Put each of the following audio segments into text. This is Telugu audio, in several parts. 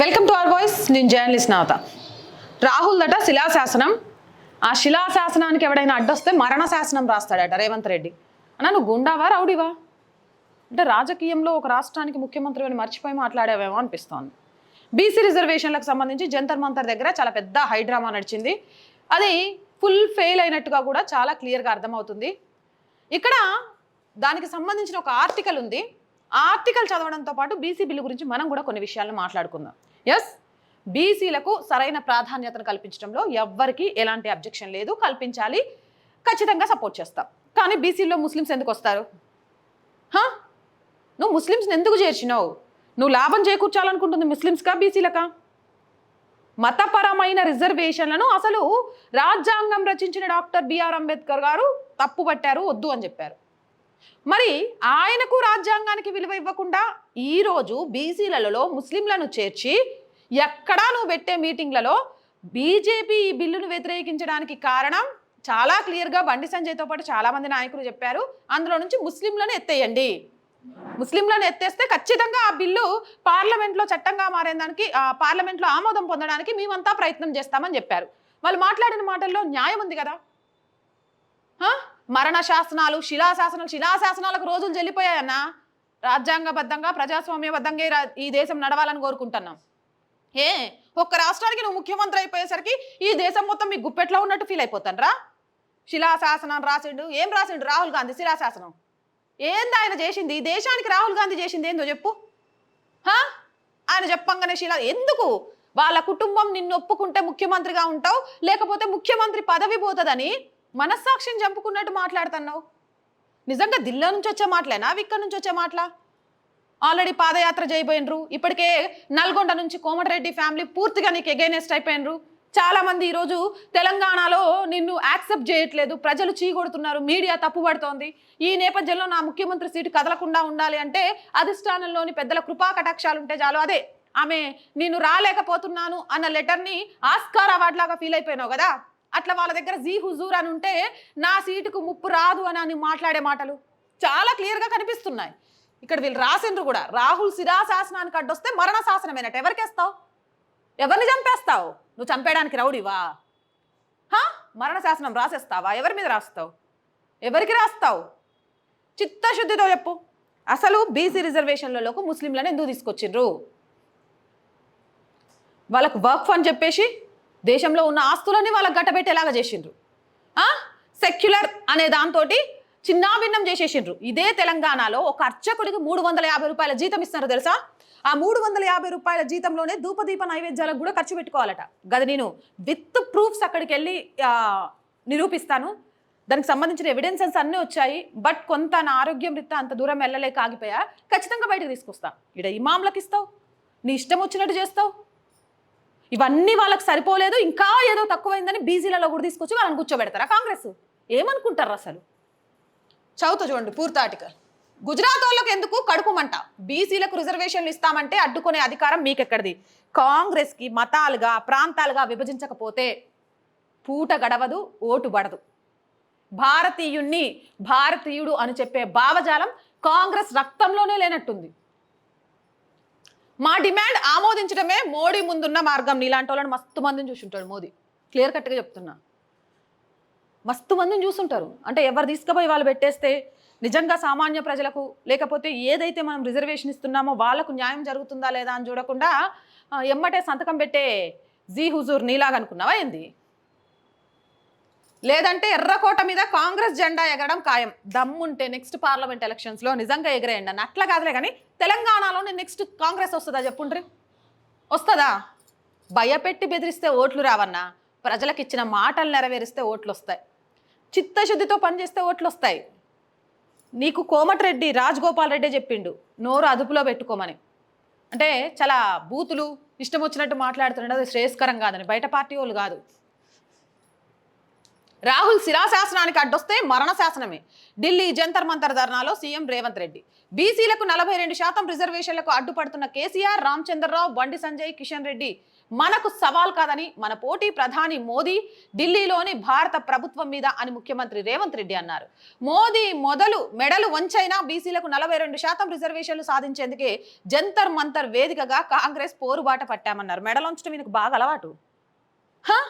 వెల్కమ్ టు అవర్ వాయిస్ నేను జర్నలిస్ట్ నవత. రాహుల్ దట శిలాశాసనం. ఆ శిలాశాసనానికి ఎవడైనా అడ్డొస్తే మరణ శాసనం రాస్తాడట రేవంత్ రెడ్డి. అన్నా నువ్వు గుండావా రౌడీవా? అంటే రాజకీయంలో ఒక రాష్ట్రానికి ముఖ్యమంత్రి అని మర్చిపోయి మాట్లాడేవేమో అనిపిస్తోంది. బీసీ రిజర్వేషన్లకు సంబంధించి జంతర్ మంతర్ దగ్గర చాలా పెద్ద హైడ్రామా నడిచింది. అది ఫుల్ ఫెయిల్ అయినట్టుగా కూడా చాలా క్లియర్గా అర్థమవుతుంది. ఇక్కడ దానికి సంబంధించిన ఒక ఆర్టికల్ ఉంది. ఆ ఆర్టికల్ చదవడంతో పాటు బీసీ బిల్లు గురించి మనం కూడా కొన్ని విషయాలను మాట్లాడుకుందాం. ఎస్ బీసీలకు సరైన ప్రాధాన్యతను కల్పించడంలో ఎవ్వరికీ ఎలాంటి అబ్జెక్షన్ లేదు. కల్పించాలి. ఖచ్చితంగా సపోర్ట్ చేస్తాం. కానీ బీసీలో ముస్లిమ్స్ ఎందుకు వస్తారు? హా? నువ్వు ముస్లిమ్స్ని ఎందుకు చేర్చినావు? నువ్వు లాభం చేకూర్చాలనుకుంటుంది ముస్లిమ్స్కా బీసీలకా మతపరమైన రిజర్వేషన్లను అసలు రాజ్యాంగం రచించిన డాక్టర్ బిఆర్ అంబేద్కర్ గారు తప్పుపట్టారు వద్దు అని చెప్పారు. మరి ఆయనకు రాజ్యాంగానికి విలువ ఇవ్వకుండా ఈరోజు బీసీలలో ముస్లింలను చేర్చి ఎక్కడా నువ్వు పెట్టే మీటింగ్లలో బీజేపీ ఈ బిల్లును వ్యతిరేకించడానికి కారణం చాలా క్లియర్గా బండి సంజయ్తో పాటు చాలామంది నాయకులు చెప్పారు. అందులో నుంచి ముస్లింలను ఎత్తేయండి. ముస్లింలను ఎత్తేస్తే ఖచ్చితంగా ఆ బిల్లు పార్లమెంట్లో చట్టంగా మారేదానికి పార్లమెంట్లో ఆమోదం పొందడానికి మేమంతా ప్రయత్నం చేస్తామని చెప్పారు. వాళ్ళు మాట్లాడిన మాటల్లో న్యాయం ఉంది కదా? హా? మరణ శాసనాలు శిలాశాసనాలు శిలాశాసనాలకు రోజులు చెల్లిపోయాయన్నా రాజ్యాంగబద్ధంగా ప్రజాస్వామ్యబద్ధంగా ఈ ఈ దేశం నడవాలని కోరుకుంటున్నాం. ఏ? ఒక్క రాష్ట్రానికి నువ్వు ముఖ్యమంత్రి అయిపోయేసరికి ఈ దేశం మొత్తం మీ గుప్పెట్లో ఉన్నట్టు ఫీల్ అయిపోతానరా? శిలాశాసనం రాసిండు ఏం రాసిండు? రాహుల్ గాంధీ శిలాశాసనం. ఏంది ఆయన చేసింది? ఈ దేశానికి రాహుల్ గాంధీ చేసింది ఏందో చెప్పు. హా? ఆయన చెప్పంగానే శిలా ఎందుకు? వాళ్ళ కుటుంబం నిన్ను ఒప్పుకుంటే ముఖ్యమంత్రిగా ఉంటావు లేకపోతే ముఖ్యమంత్రి పదవి పోతుందని మనస్సాక్షిని చంపుకున్నట్టు మాట్లాడుతున్నావు? నిజంగా దిల్లా నుంచి వచ్చే మాటలేనా? అవి నుంచి వచ్చే మాటలా? ఆల్రెడీ పాదయాత్ర చేయబోయినరు. ఇప్పటికే నల్గొండ నుంచి కోమటిరెడ్డి ఫ్యామిలీ పూర్తిగా నీకు ఎగైనెస్ట్ అయిపోయినరు. చాలామంది ఈరోజు తెలంగాణలో నిన్ను యాక్సెప్ట్ చేయట్లేదు. ప్రజలు చీకొడుతున్నారు మీడియా తప్పుపడుతోంది ఈ నేపథ్యంలో నా ముఖ్యమంత్రి సీటు కదలకుండా ఉండాలి అంటే అధిష్టానంలోని పెద్దల కృపా కటాక్షాలు ఉంటే చాలు. అదే ఆమె నేను రాలేకపోతున్నాను అన్న లెటర్ని ఆస్కార్ అవార్డ్ లాగా ఫీల్ అయిపోయినావు కదా? అట్లా వాళ్ళ దగ్గర జీ హుజూర్ అని ఉంటే నా సీటుకు ముప్పు రాదు అని అని మాట్లాడే మాటలు చాలా క్లియర్గా కనిపిస్తున్నాయి. ఇక్కడ వీళ్ళు రాసిండ్రు కూడా. రాహుల్ శిరాశాసనానికి అడ్డొస్తే మరణ శాసనమేనట ఎవరికేస్తావు ఎవరిని చంపేస్తావు? నువ్వు చంపేయడానికి రౌడివా? మరణ శాసనం రాసేస్తావా? ఎవరి మీద రాస్తావు? ఎవరికి రాస్తావు? చిత్తశుద్ధితో చెప్పు. అసలు బీసీ రిజర్వేషన్లలోకి ముస్లింలను ఎందుకు తీసుకొచ్చిండ్రు? వాళ్ళకు వర్క్ ఫండ్ చెప్పేసి దేశంలో ఉన్న ఆస్తులని వాళ్ళకి గట్టబెట్టేలాగా చేసిండ్రు. సెక్యులర్ అనే దాంతో చిన్నాభిన్నం చేసేసిండ్రు. ఇదే తెలంగాణలో ఒక అర్చకుడికి మూడు వందల యాభై రూపాయల జీతం ఇస్తున్నారు తెలుసా? ఆ మూడు వందల యాభై రూపాయల జీతంలోనే ధూపదీప నైవేద్యాలకు కూడా ఖర్చు పెట్టుకోవాలట. గది నేను విత్ ప్రూఫ్స్ అక్కడికి వెళ్ళి నిరూపిస్తాను. దానికి సంబంధించిన ఎవిడెన్సెస్ అన్నీ వచ్చాయి. బట్ కొంత నా ఆరోగ్యం రీత్యా అంత దూరం వెళ్ళలేక ఆగిపోయా? ఖచ్చితంగా బయటకు తీసుకొస్తా. ఇక్కడ ఇమాంలకు ఇస్తావు. నీ ఇష్టం వచ్చినట్టు చేస్తావు. ఇవన్నీ వాళ్ళకి సరిపోలేదు. ఇంకా ఏదో తక్కువైందని బీసీలలో కూడా తీసుకొచ్చి వాళ్ళని కూర్చోబెడతారా కాంగ్రెస్? ఏమనుకుంటారు అసలు? చదువుతా చూడండి పూర్తాటిక గుజరాత్ వాళ్ళకి ఎందుకు కడుపుమంట బీసీలకు రిజర్వేషన్లు ఇస్తామంటే అడ్డుకునే అధికారం మీకెక్కడిది? కాంగ్రెస్కి మతాలుగా ప్రాంతాలుగా విభజించకపోతే పూట గడవదు ఓటు పడదు. భారతీయుణ్ణి భారతీయుడు అని చెప్పే భావజాలం కాంగ్రెస్ రక్తంలోనే లేనట్టుంది. మా డిమాండ్ ఆమోదించడమే మోడీ ముందున్న మార్గం. నీలాంటి వాళ్ళని మస్తు మందిని చూసుంటాడు మోదీ. క్లియర్ కట్గా చెప్తున్నా. మస్తు మందిని చూసుంటారు. అంటే ఎవరు తీసుకుపోయి వాళ్ళు పెట్టేస్తే నిజంగా సామాన్య ప్రజలకు లేకపోతే ఏదైతే మనం రిజర్వేషన్ ఇస్తున్నామో వాళ్ళకు న్యాయం జరుగుతుందా లేదా అని చూడకుండా ఎమ్మటే సంతకం పెట్టే జీ హుజూర్ నీలాగనుకున్నావా ఏంది? లేదంటే ఎర్రకోట మీద కాంగ్రెస్ జెండా ఎగరడం ఖాయం. దమ్ముంటే నెక్స్ట్ పార్లమెంట్ ఎలక్షన్స్లో నిజంగా ఎగరేయండి అని. అట్లా కాదులే కానీ తెలంగాణలోనే నెక్స్ట్ కాంగ్రెస్ వస్తుందా చెప్పుండ్రి? వస్తుందా? భయపెట్టి బెదిరిస్తే ఓట్లు రావన్నా ప్రజలకు ఇచ్చిన మాటలు నెరవేరిస్తే ఓట్లు వస్తాయి చిత్తశుద్ధితో పనిచేస్తే ఓట్లు వస్తాయి నీకు కోమటిరెడ్డి రాజగోపాల్ రెడ్డి చెప్పిండు నోరు అదుపులో పెట్టుకోమని. అంటే చాలా బూతులు ఇష్టం వచ్చినట్టు మాట్లాడుతున్నాడు అది శ్రేయస్కరం కాదని. బయట పార్టీ వాళ్ళు కాదు. రాహుల్ శిలాశాసనానికి అడ్డొస్తే మరణ శాసనమే. ఢిల్లీ జంతర్ మంతర్ ధర్నాలో సీఎం రేవంత్ రెడ్డి. బీసీలకు నలభై రెండు శాతం రిజర్వేషన్లకు అడ్డుపడుతున్న కేసీఆర్ రామచంద్రరావు బండి సంజయ్ కిషన్ రెడ్డి మనకు సవాల్ కాదని మన పోటీ ప్రధాని మోదీ ఢిల్లీలోని భారత ప్రభుత్వం మీద అని ముఖ్యమంత్రి రేవంత్ రెడ్డి అన్నారు. మోదీ మొదలు మెడలు వంచైనా బీసీలకు నలభై రెండు శాతం రిజర్వేషన్లు సాధించేందుకే జంతర్ మంతర్ వేదికగా కాంగ్రెస్ పోరుబాట పట్టామన్నారు. మెడలు ఉంచడం ఈయనకు బాగా అలవాటు. హ?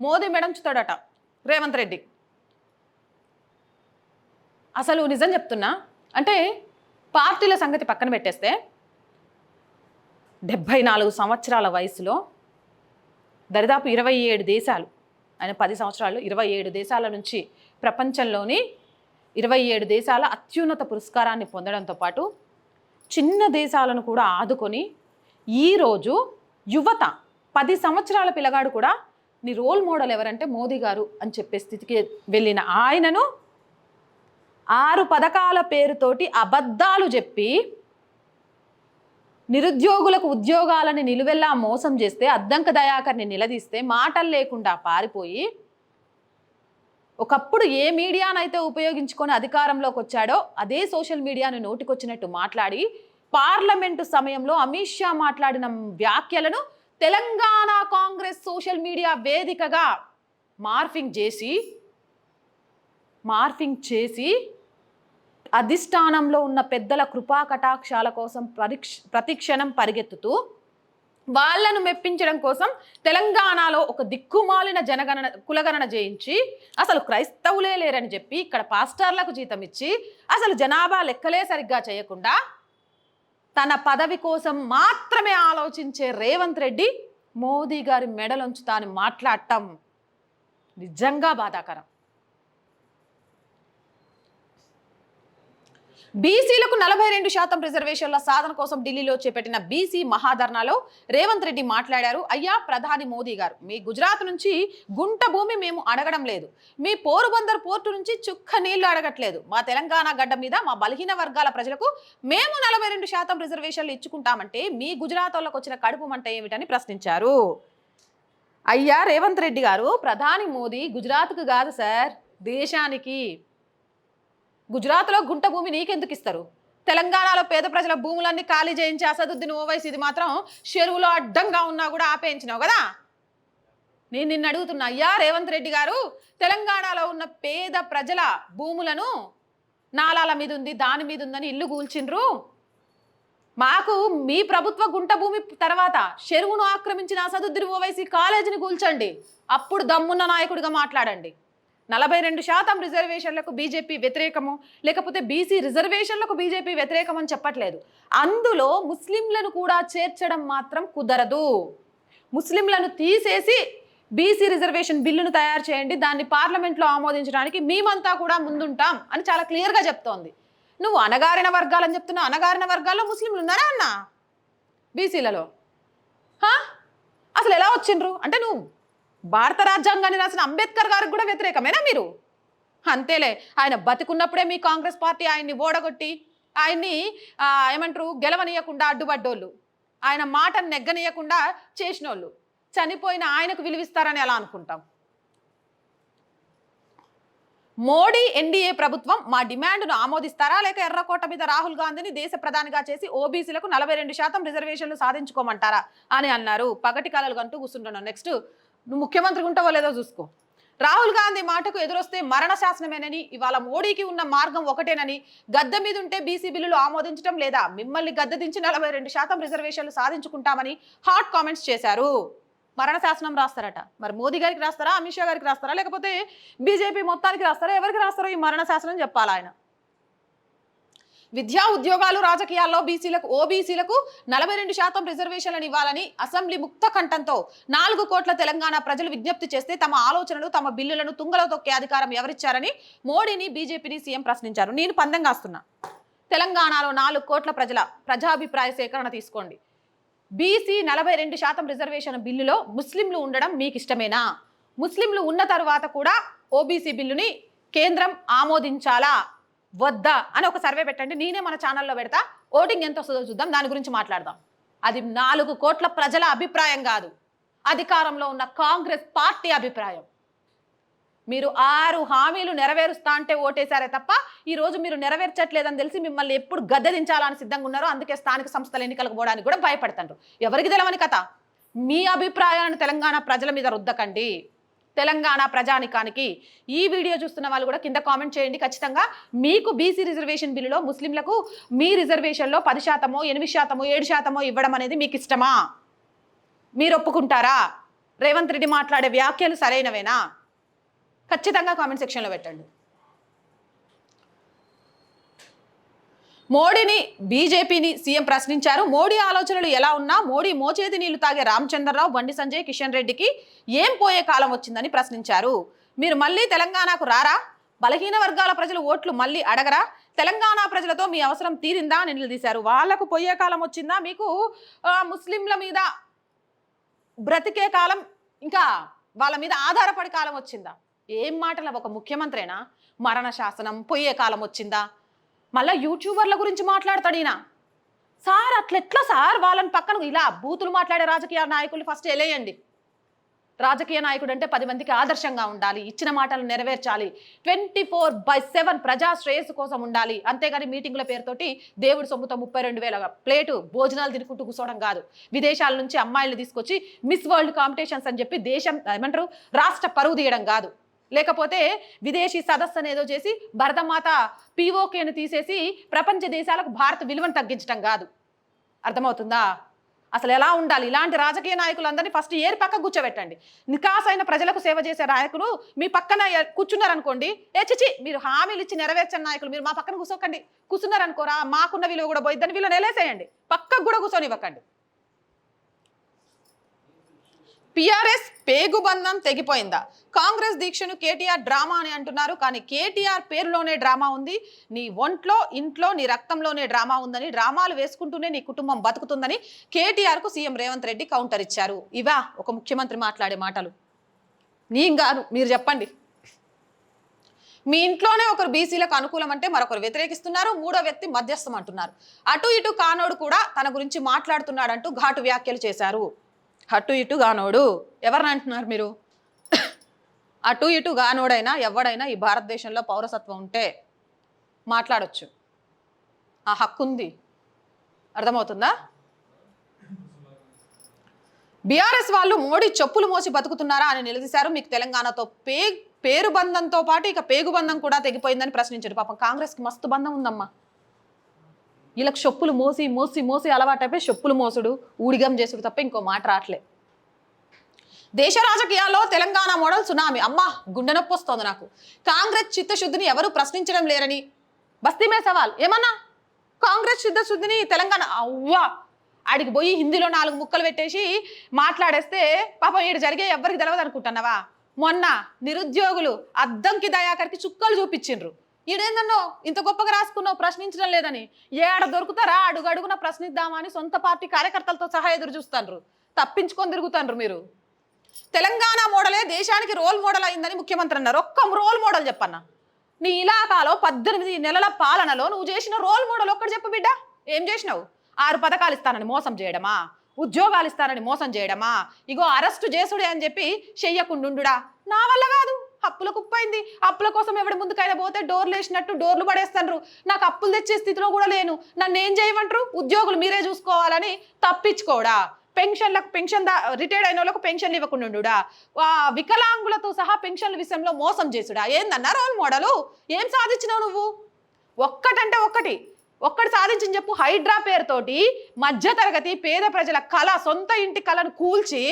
మోదీ మెడంచుతాడట. రేవంత్ రెడ్డి. అసలు నిజం చెప్తున్నా అంటే పార్టీల సంగతి పక్కన పెట్టేస్తే డెబ్భై నాలుగు సంవత్సరాల వయసులో దరిదాపు ఇరవై ఏడు దేశాలు ఆయన పది సంవత్సరాలు ఇరవై ఏడు దేశాల నుంచి ప్రపంచంలోని ఇరవై ఏడు దేశాల అత్యున్నత పురస్కారాన్ని పొందడంతో పాటు చిన్న దేశాలను కూడా ఆదుకొని ఈరోజు యువత పది సంవత్సరాల పిల్లగాడు కూడా నీ రోల్ మోడల్ ఎవరంటే మోదీ గారు అని చెప్పే స్థితికి వెళ్ళిన ఆయనను ఆరు పథకాల పేరుతోటి అబద్ధాలు చెప్పి నిరుద్యోగులకు ఉద్యోగాలని నిలువెల్లా మోసం చేస్తే అద్దంక దయాకర్ని నిలదీస్తే మాటలు లేకుండా పారిపోయి ఒకప్పుడు ఏ మీడియానైతే ఉపయోగించుకొని అధికారంలోకి వచ్చాడో అదే సోషల్ మీడియాను నోటికొచ్చినట్టు మాట్లాడి పార్లమెంటు సమయంలో అమిత్ షా మాట్లాడిన వ్యాఖ్యలను తెలంగాణ కాంగ్రెస్ సోషల్ మీడియా వేదికగా మార్ఫింగ్ చేసి మార్ఫింగ్ చేసి అధిష్టానంలో ఉన్న పెద్దల కృపా కటాక్షాల కోసం పరీక్ష ప్రతిక్షణం పరిగెత్తుతూ వాళ్ళను మెప్పించడం కోసం తెలంగాణలో ఒక దిక్కుమాలిన జనగణన కులగణన చేయించి అసలు క్రైస్తవులే లేరని చెప్పి ఇక్కడ పాస్టర్లకు జీతం ఇచ్చి అసలు జనాభా లెక్కలే సరిగ్గా చేయకుండా తన పదవి కోసం మాత్రమే ఆలోచించే రేవంత్ రెడ్డి మోదీ గారి మెడలుంచుతాని మాట్లాడటం నిజంగా బాధాకరం. బీసీలకు నలభై రెండు శాతం రిజర్వేషన్ల సాధన కోసం ఢిల్లీలో చేపట్టిన బీసీ మహాధర్నాలో రేవంత్ రెడ్డి మాట్లాడారు. అయ్యా ప్రధాని మోదీ గారు మీ గుజరాత్ నుంచి గుంట భూమి మేము అడగడం లేదు. మీ పోరుబందర్ పోర్టు నుంచి చుక్క నీళ్ళు అడగట్లేదు. మా తెలంగాణ గడ్డ మీద మా బలహీన వర్గాల ప్రజలకు మేము నలభై రెండు శాతం రిజర్వేషన్లు ఇచ్చుకుంటామంటే మీ గుజరాత్ వాళ్ళకు వచ్చిన కడుపు మంట ఏమిటని ప్రశ్నించారు. అయ్యా రేవంత్ రెడ్డి గారు ప్రధాని మోదీ గుజరాత్కు కాదు సార్ దేశానికి. గుజరాత్లో గుంట భూమి నీకెందుకు ఇస్తారు తెలంగాణలో పేద ప్రజల భూములన్నీ ఖాళీ చేయించి అసదుద్దీన్ ఓవైసీ ఇది మాత్రం చెరువులో అడ్డంగా ఉన్నా కూడా ఆపేయించినావు కదా? నేను నిన్ను అడుగుతున్నా అయ్యా రేవంత్ రెడ్డి గారు తెలంగాణలో ఉన్న పేద ప్రజల భూములను నాలాల మీద ఉంది దాని మీద ఉందని ఇల్లు కూల్చిండ్రు మాకు మీ ప్రభుత్వ గుంట భూమి తర్వాత చెరువును ఆక్రమించిన అసదుద్దీన్ ఓవైసీ కాలేజీని కూల్చండి అప్పుడు దమ్మున్న నాయకుడిగా మాట్లాడండి. నలభై రెండు శాతం రిజర్వేషన్లకు బీజేపీ వ్యతిరేకము లేకపోతే బీసీ రిజర్వేషన్లకు బీజేపీ వ్యతిరేకం అని చెప్పట్లేదు. అందులో ముస్లింలను కూడా చేర్చడం మాత్రం కుదరదు. ముస్లింలను తీసేసి బీసీ రిజర్వేషన్ బిల్లును తయారు చేయండి దాన్ని పార్లమెంట్లో ఆమోదించడానికి మేమంతా కూడా ముందుంటాం అని చాలా క్లియర్గా చెప్తోంది. నువ్వు అనగారిన వర్గాలని చెప్తున్నా అనగారిన వర్గాల్లో ముస్లింలు ఉన్నారా అన్న? బీసీలలో. అసలు ఎలా వచ్చిండ్రు? అంటే నువ్వు భారత రాజ్యాంగాన్ని రాసిన అంబేద్కర్ గారికి కూడా వ్యతిరేకమేనా మీరు? అంతేలే ఆయన బతికున్నప్పుడే మీ కాంగ్రెస్ పార్టీ ఆయన్ని ఓడగొట్టి ఆయన్ని ఏమంటారు గెలవనీయకుండా అడ్డుపడ్డోళ్ళు. ఆయన మాటను నెగ్గనీయకుండా చేసినోళ్ళు. చనిపోయిన ఆయనకు విలువిస్తారని ఎలా అనుకుంటాం? మోడీ ఎన్డీఏ ప్రభుత్వం మా డిమాండ్ను ఆమోదిస్తారా? లేక ఎర్రకోట మీద రాహుల్ గాంధీని దేశ ప్రధానిగా చేసి ఓబీసీలకు నలభై రెండు శాతం రిజర్వేషన్లు సాధించుకోమంటారా? అని అన్నారు. పగటి కలలు కంటూ కూర్చుంటున్నాను నెక్స్ట్ నువ్వు ముఖ్యమంత్రి ఉంటావో లేదో చూసుకో. రాహుల్ గాంధీ మాటకు ఎదురొస్తే మరణ శాసనమేనని ఇవాళ మోడీకి ఉన్న మార్గం ఒకటేనని గద్దె మీద ఉంటే బీసీ బిల్లులు ఆమోదించడం లేదా మిమ్మల్ని గద్దె దించి నలభై రెండు శాతం రిజర్వేషన్లు సాధించుకుంటామని హాట్ కామెంట్స్ చేశారు. మరణ శాసనం రాస్తారట. మరి మోదీ గారికి రాస్తారా అమిత్ షా గారికి రాస్తారా లేకపోతే బీజేపీ మొత్తానికి రాస్తారా ఎవరికి రాస్తారో ఈ మరణ శాసనం చెప్పాలి ఆయన? విద్యా ఉద్యోగాలు రాజకీయాల్లో బీసీలకు ఓబీసీలకు నలభై రెండు శాతం రిజర్వేషన్లను ఇవ్వాలని అసెంబ్లీ ముక్త కంఠంతో నాలుగు కోట్ల తెలంగాణ ప్రజలు విజ్ఞప్తి చేస్తే తమ ఆలోచనలు తమ బిల్లులను తుంగలో తొక్కే అధికారం ఎవరిచ్చారని మోడీని బీజేపీని సీఎం ప్రశ్నించారు. నేను పందెం కాస్తున్నా. తెలంగాణలో నాలుగు కోట్ల ప్రజల ప్రజాభిప్రాయ సేకరణ తీసుకోండి. బీసీ నలభై రెండు శాతం రిజర్వేషన్ బిల్లులో ముస్లింలు ఉండడం మీకు ఇష్టమేనా ముస్లింలు ఉన్న తరువాత కూడా ఓబీసీ బిల్లుని కేంద్రం ఆమోదించాలా? వద్దా అని ఒక సర్వే పెట్టండి. నేనే మన ఛానల్లో పెడతా. ఓటింగ్ ఎంత వస్తుందో చూద్దాం. దాని గురించి మాట్లాడదాం. అది నాలుగు కోట్ల ప్రజల అభిప్రాయం కాదు. అధికారంలో ఉన్న కాంగ్రెస్ పార్టీ అభిప్రాయం. మీరు ఆరు హామీలు నెరవేరుస్తా అంటే ఓటేశారే తప్ప ఈ రోజు మీరు నెరవేర్చట్లేదని తెలిసి మిమ్మల్ని ఎప్పుడు గద్దె దించాలని సిద్ధంగా ఉన్నారో అందుకే స్థానిక సంస్థల ఎన్నికలకు పోవడానికి కూడా భయపడతారు ఎవరికి తెలవని కథ? మీ అభిప్రాయాలను తెలంగాణ ప్రజల మీద రుద్దకండి. తెలంగాణ ప్రజానికానికి ఈ వీడియో చూస్తున్న వాళ్ళు కూడా కింద కామెంట్ చేయండి. ఖచ్చితంగా మీకు బీసీ రిజర్వేషన్ బిల్లులో ముస్లింలకు మీ రిజర్వేషన్లో పది శాతమో ఎనిమిది శాతమో ఏడు శాతమో ఇవ్వడం అనేది మీకు ఇష్టమా? మీరు ఒప్పుకుంటారా? రేవంత్ రెడ్డి మాట్లాడే వ్యాఖ్యలు సరైనవేనా? ఖచ్చితంగా కామెంట్ సెక్షన్లో పెట్టండి. మోడీని బీజేపీని సీఎం ప్రశ్నించారు. మోడీ ఆలోచనలు ఎలా ఉన్నా మోడీ మోచేతి నీళ్ళు తాగే రామచంద్రరావు బండి సంజయ్ కిషన్ రెడ్డికి ఏం పోయే కాలం వచ్చిందని ప్రశ్నించారు. మీరు మళ్ళీ తెలంగాణకు రారా? బలహీన వర్గాల ప్రజలు ఓట్లు మళ్ళీ అడగరా? తెలంగాణ ప్రజలతో మీ అవసరం తీరిందా అని నిలదీశారు. వాళ్ళకు పోయే కాలం వచ్చిందా? మీకు ముస్లింల మీద బ్రతికే కాలం ఇంకా వాళ్ళ మీద ఆధారపడి కాలం వచ్చిందా? ఏం మాటల? ఒక ముఖ్యమంత్రేనా? మరణ శాసనం పోయే కాలం వచ్చిందా? మళ్ళీ యూట్యూబర్ల గురించి మాట్లాడతాడు ఈయన. సార్ అట్లెట్లా సార్ వాళ్ళని పక్కన ఇలా బూతులు మాట్లాడే రాజకీయ నాయకులు ఫస్ట్ ఎలేయండి రాజకీయ నాయకుడు అంటే పది మందికి ఆదర్శంగా ఉండాలి ఇచ్చిన మాటలు నెరవేర్చాలి ట్వంటీ ఫోర్ బై సెవెన్ ప్రజా శ్రేయస్సు కోసం ఉండాలి. అంతేగాని మీటింగ్ల పేరుతోటి దేవుడి సొమ్ముతో ముప్పై రెండు వేల ప్లేటు భోజనాలు తినుకుంటూ కూర్చోవడం కాదు. విదేశాల నుంచి అమ్మాయిలు తీసుకొచ్చి మిస్ వరల్డ్ కాంపిటీషన్స్ అని చెప్పి దేశం ఏమంటారు రాష్ట్ర పరువు తీయడం కాదు. లేకపోతే విదేశీ సదస్సు అనేదో చేసి భరతమాత పీఓకేను తీసేసి ప్రపంచ దేశాలకు భారత విలువను తగ్గించడం కాదు. అర్థమవుతుందా? అసలు ఎలా ఉండాలి? ఇలాంటి రాజకీయ నాయకులందరినీ ఫస్ట్ ఏరి పక్క కూర్చోబెట్టండి. నికాసైన ప్రజలకు సేవ చేసే నాయకులు మీ పక్కన కూర్చున్నారనుకోండి ఏ చిచి మీరు హామీలు ఇచ్చి నెరవేర్చని నాయకులు మీరు మా పక్కన కూర్చోకండి. కూర్చున్నారనుకోరా మాకున్న విలువ కూడా పోయిద్దని వీళ్ళు నెలేసేయండి పక్కకు కూడా కూర్చొనివ్వకండి. పిఆర్ఎస్ పేగుబంధం తెగిపోయిందా? కాంగ్రెస్ దీక్షను కేటీఆర్ డ్రామా అని అంటున్నారు. కానీ కేటీఆర్ పేరులోనే డ్రామా ఉంది. నీ ఒంట్లో ఇంట్లో నీ రక్తంలోనే డ్రామా ఉందని డ్రామాలు వేసుకుంటూనే నీ కుటుంబం బతుకుతుందని కేటీఆర్కు సీఎం రేవంత్ రెడ్డి కౌంటర్ ఇచ్చారు. ఇవా ఒక ముఖ్యమంత్రి మాట్లాడే మాటలు. నీంగాను మీరు చెప్పండి. మీ ఇంట్లోనే ఒకరు బీసీలకు అనుకూలం అంటే మరొకరు వ్యతిరేకిస్తున్నారు మూడో వ్యక్తి మధ్యస్థం అంటున్నారు. అటు ఇటు కానోడు కూడా తన గురించి మాట్లాడుతున్నాడంటూ ఘాటు వ్యాఖ్యలు చేశారు. అటు ఇటు గానోడు. ఎవరిని అంటున్నారు మీరు? అటు ఇటు గానోడైనా ఎవడైనా ఈ భారతదేశంలో పౌరసత్వం ఉంటే మాట్లాడచ్చు. ఆ హక్కు ఉంది అర్థమవుతుందా? బీఆర్ఎస్ వాళ్ళు మోడీ చెప్పులు మోసి బతుకుతున్నారా అని నిలదీశారు. మీకు తెలంగాణతో పే పేరు బంధంతో పాటు ఇక పేగు బంధం కూడా తెగిపోయిందని ప్రశ్నించారు. పాపం కాంగ్రెస్కి మస్తు బంధం ఉందమ్మా. వీళ్ళకి చెప్పులు మోసి మోసి మోసి అలవాటైపోయి చెప్పులు మోసుడు ఊడిగం చేసుడు తప్ప ఇంకో మాట రావట్లే దేశ రాజకీయాల్లో తెలంగాణ మోడల్ సునామీ. అమ్మా గుండె నొప్పి వస్తోంది నాకు. కాంగ్రెస్ చిత్తశుద్ధిని ఎవరు ప్రశ్నించడం లేరని. బస్తీమే సవాల్. ఏమన్నా? కాంగ్రెస్ చిత్తశుద్ధిని తెలంగాణ అవ్వా. ఆడికి పోయి హిందీలో నాలుగు ముక్కలు పెట్టేసి మాట్లాడేస్తే పాపం ఈడు జరిగే ఎవరికి తెలవదు అనుకుంటున్నావా మొన్న నిరుద్యోగులు అద్దంకి దయాకర్కి చుక్కలు చూపించిండ్రు. ఈడేందన్నో? ఇంత గొప్పగా రాసుకున్నావు ప్రశ్నించడం లేదని. ఏడ దొరుకుతారా? అడుగు అడుగున ప్రశ్నిద్దామని సొంత పార్టీ కార్యకర్తలతో సహా ఎదురు చూస్తాండ్రు. తప్పించుకొని తిరుగుతాండ్రు మీరు. తెలంగాణ మోడలే దేశానికి రోల్ మోడల్ అయిందని ముఖ్యమంత్రి అన్నారు. ఒక్క రోల్ మోడల్ చెప్పన్న. నీ ఇలాకాలో పద్దెనిమిది నెలల పాలనలో నువ్వు చేసిన రోల్ మోడల్ ఒక్కటి చెప్పు బిడ్డ. ఏం చేసినావు? ఆరు పథకాలు ఇస్తానని మోసం చేయడమా? ఉద్యోగాలు ఇస్తానని మోసం చేయడమా? ఇగో అరెస్టు చేసుడే అని చెప్పి చెయ్యకుండుండుడా? నా వల్ల కాదు. అప్పుల కుప్పైంది. అప్పుల కోసం ఎవడి ముందుకైనా పోతే డోర్లు వేసినట్టు డోర్లు పడేస్తాండ్రు. నాకు అప్పులు తెచ్చే స్థితిలో కూడా లేను. నన్ను ఏం చేయమంటారు? ఉద్యోగులు మీరే చూసుకోవాలని తప్పించుకోడా? పెన్షన్లకు పెన్షన్ దా రిటైర్డ్ అయిన వాళ్ళకు పెన్షన్లు ఇవ్వకుండా ఉండుడా? వికలాంగులతో సహా పెన్షన్ల విషయంలో మోసం చేసుడా? ఏందన్నా రోల్ మోడలు ఏం సాధించినావు నువ్వు? ఒక్కటంటే ఒక్కటి. ఒక్కటి సాధించని చెప్పు. హైడ్రా పేరుతోటి మధ్యతరగతి పేద ప్రజల కళ సొంత ఇంటి కళను కూల్చి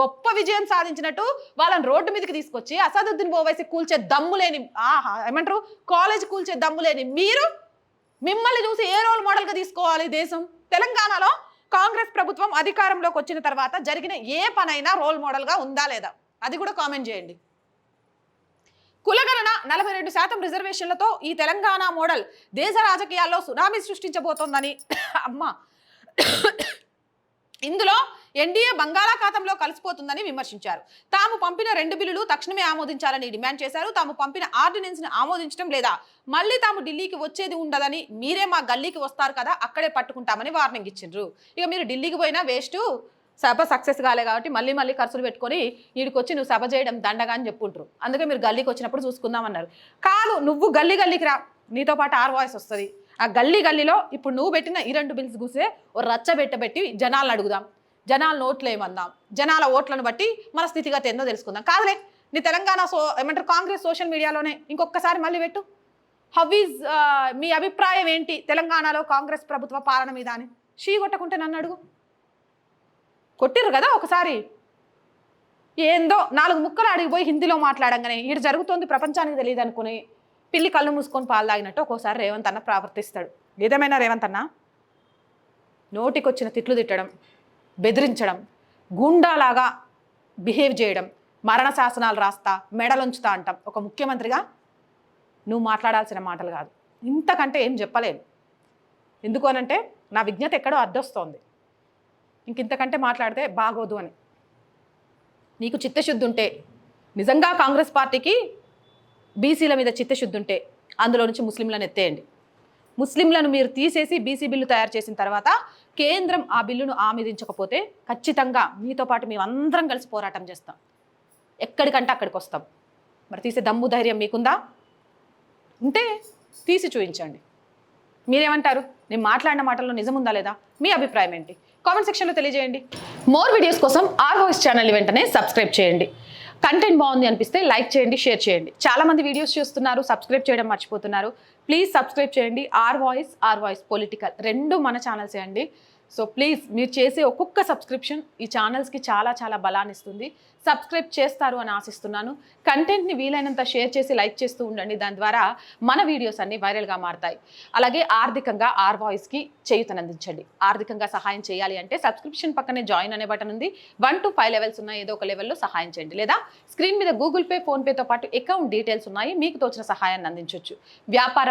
గొప్ప విజయం సాధించినట్టు వాళ్ళని రోడ్డు మీదకి తీసుకొచ్చి అసదుద్దీన్ ఓవైసీ కూల్చే దమ్ము లేని ఆహా ఏమంటారు? కాలేజ్ కూల్చే దమ్ము లేని మీరు మిమ్మల్ని చూసి ఏ రోల్ మోడల్గా తీసుకోవాలి దేశం? తెలంగాణలో కాంగ్రెస్ ప్రభుత్వం అధికారంలోకి వచ్చిన తర్వాత జరిగిన ఏ పనైనా రోల్ మోడల్గా ఉందా లేదా? అది కూడా కామెంట్ చేయండి. నలభై రెండు శాతం రిజర్వేషన్లతో ఈ తెలంగాణ మోడల్ దేశ రాజకీయాల్లో సునామీ సృష్టించబోతోందని అమ్మ. ఇందులో ఎన్డీఏ బంగాళాఖాతంలో కలిసిపోతుందని విమర్శించారు. తాము పంపిన రెండు బిల్లులు తక్షణమే ఆమోదించాలని డిమాండ్ చేశారు. తాము పంపిన ఆర్డినెన్స్ని ఆమోదించడం లేదా మళ్ళీ తాము ఢిల్లీకి వచ్చేది ఉండదని మీరే మా గల్లీకి వస్తారు కదా అక్కడే పట్టుకుంటామని వార్నింగ్ ఇచ్చిండ్రు. ఇక మీరు ఢిల్లీకి పోయినా వేస్ట్ సభ సక్సెస్ కాలే కాబట్టి మళ్ళీ మళ్ళీ ఖర్చులు పెట్టుకొని వీడికి వచ్చి నువ్వు సభ చేయడం దండగా అని చెప్పుకుంటారు అందుకే మీరు గల్లీకి వచ్చినప్పుడు చూసుకుందామన్నారు. కాదు నువ్వు గల్లీ గల్లీకి రా. నీతో పాటు ఆర్ వాయిస్ వస్తుంది. ఆ గల్లీ గల్లీలో ఇప్పుడు నువ్వు పెట్టిన ఈ రెండు బిల్స్ కూసే ఓ రచ్చ పెట్టబెట్టి జనాలను అడుగుదాం. జనాల నోట్లు ఏమందాం? జనాల ఓట్లను బట్టి మన స్థితిగతి ఏందో తెలుసుకుందాం. కాదులే నీ తెలంగాణ సో ఏమంటారు కాంగ్రెస్ సోషల్ మీడియాలోనే ఇంకొకసారి మళ్ళీ పెట్టు. హౌ ఈజ్ మీ అభిప్రాయం ఏంటి తెలంగాణలో కాంగ్రెస్ ప్రభుత్వ పాలన మీద అని? షీ కొట్టకుంటే నన్ను అడుగు. కొట్టిర్రు కదా ఒకసారి. ఏందో నాలుగు ముక్కలు అడిగిపోయి హిందీలో మాట్లాడంగానే ఇటు జరుగుతోంది ప్రపంచానికి తెలియదు అనుకుని పిల్లి కళ్ళు మూసుకొని పాలు తాగినట్టు ఒక్కోసారి రేవంత్ అన్న ప్రవర్తిస్తాడు. ఏదేమైనా రేవంత్ అన్న? నోటికొచ్చిన తిట్లు తిట్టడం బెదిరించడం గుండాలాగా బిహేవ్ చేయడం మరణ శాసనాలు రాస్తా మెడలుంచుతా అంటాం. ఒక ముఖ్యమంత్రిగా నువ్వు మాట్లాడాల్సిన మాటలు కాదు. ఇంతకంటే ఏం చెప్పలేదు ఎందుకు అనంటే నా విజ్ఞత ఎక్కడో అద్దొస్తోంది ఇంక ఇంతకంటే మాట్లాడితే బాగోదు అని. నీకు చిత్తశుద్ధి ఉంటే నిజంగా కాంగ్రెస్ పార్టీకి బీసీల మీద చిత్తశుద్ధి ఉంటే అందులో నుంచి ముస్లింలను ఎత్తేయండి. ముస్లింలను మీరు తీసేసి బీసీ బిల్లు తయారు చేసిన తర్వాత కేంద్రం ఆ బిల్లును ఆమోదించకపోతే ఖచ్చితంగా మీతో పాటు మేమందరం కలిసి పోరాటం చేస్తాం. ఎక్కడికంటే అక్కడికి వస్తాం మరి తీసే దమ్ము ధైర్యం మీకుందా? ఉంటే తీసి చూపించండి మీరేమంటారు? నేను మాట్లాడిన మాటల్లో నిజం ఉందా లేదా? మీ అభిప్రాయం ఏంటి? కామెంట్ సెక్షన్లో తెలియజేయండి. మోర్ వీడియోస్ కోసం ఆర్ వాయిస్ ఛానల్ వెంటనే సబ్స్క్రైబ్ చేయండి. కంటెంట్ బాగుంది అనిపిస్తే లైక్ చేయండి షేర్ చేయండి. చాలా మంది వీడియోస్ చూస్తున్నారు సబ్స్క్రైబ్ చేయడం మర్చిపోతున్నారు. ప్లీజ్ సబ్స్క్రైబ్ చేయండి. R voice R voice political రెండు మన ఛానల్సే అండి. సో ప్లీజ్ మీరు చేసే ఒక్కొక్క సబ్స్క్రిప్షన్ ఈ ఛానల్స్కి చాలా చాలా బలాన్ని ఇస్తుంది. సబ్స్క్రైబ్ చేస్తారు అని ఆశిస్తున్నాను. కంటెంట్ని వీలైనంత షేర్ చేసి లైక్ చేస్తూ ఉండండి. దాని ద్వారా మన వీడియోస్ అన్ని వైరల్గా మారుతాయి. అలాగే ఆర్థికంగా ఆర్ వాయిస్కి చేయుతనందించండి. ఆర్థికంగా సహాయం చేయాలి అంటే సబ్స్క్రిప్షన్ పక్కనే జాయిన్ అనే బటన్ ఉంది. వన్ టు ఫైవ్ లెవెల్స్ ఉన్నాయి. ఏదో ఒక లెవెల్లో సహాయం చేయండి. లేదా స్క్రీన్ మీద గూగుల్ పే ఫోన్పేతో పాటు అకౌంట్ డీటెయిల్స్ ఉన్నాయి. మీకు తోచిన సహాయాన్ని అందించవచ్చు వ్యాపార